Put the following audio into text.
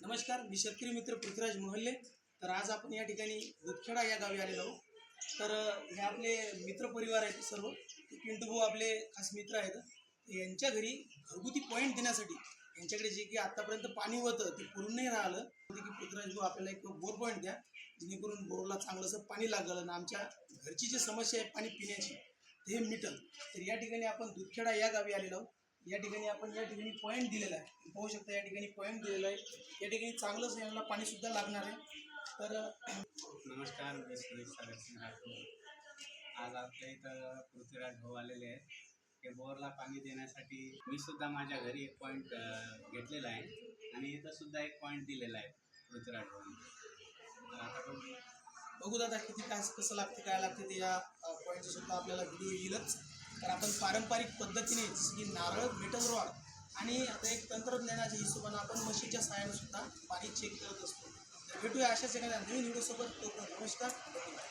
नमस्कार मी शेतकरी मित्र पृथ्वीराज मोहल्ले. तर आज आपण या ठिकाणी दुधखेडा या गावी आलेलो आहोत. तर हे आपले मित्र परिवार आहेत सर्व. पिंटू भाऊ आपले खास मित्र आहेत. यांच्या घरी घरगुती पॉईंट देण्यासाठी यांच्याकडे जे की आतापर्यंत पाणी होतं ते पुरून नाही राहिलं. की पृथ्वीराज भाऊ आपल्याला एक बोर पॉईंट द्या. जेणेकरून बोरला चांगलंसं पाणी लागलं आणि आमच्या घरची जी समस्या आहे पाणी पिण्याची ते मिटल. तर या ठिकाणी आपण दुधखेडा या गावी आलेलो आहोत. या ठिकाणी आपण या ठिकाणी पॉईंट दिलेला आहे. पाहू शकता या ठिकाणी पॉईंट दिलेला आहे. या ठिकाणी चांगलंच यांना पाणी सुद्धा लागणार आहे. तर नमस्कार मी सुरेश राठोड. आज आपल्या इथं पृथ्वीराज भाऊ आलेले आहेत. ते बोरला पाणी देण्यासाठी मी सुद्धा माझ्या घरी एक पॉईंट घेतलेला आहे. आणि इथं सुद्धा एक पॉईंट दिलेला आहे पृथ्वीराज भाऊने. बघू. बघू दादा किती काय कसं लागते काय लागते ते या पॉईंटचा सुद्धा आपल्याला व्हिडिओ येईलच. तर आपण पारंपरिक पद्धतीने जसं की नारळ मेटल रॉड आणि आता एक तंत्रज्ञानाच्या हिशोबानं आपण मशीनच्या सहाय्याने सुद्धा पाणी चेक करत असतो. तर भेटूया अशाच एखाद्या नवीन व्हिडिओसोबत तो नमस्कार धन्यवाद.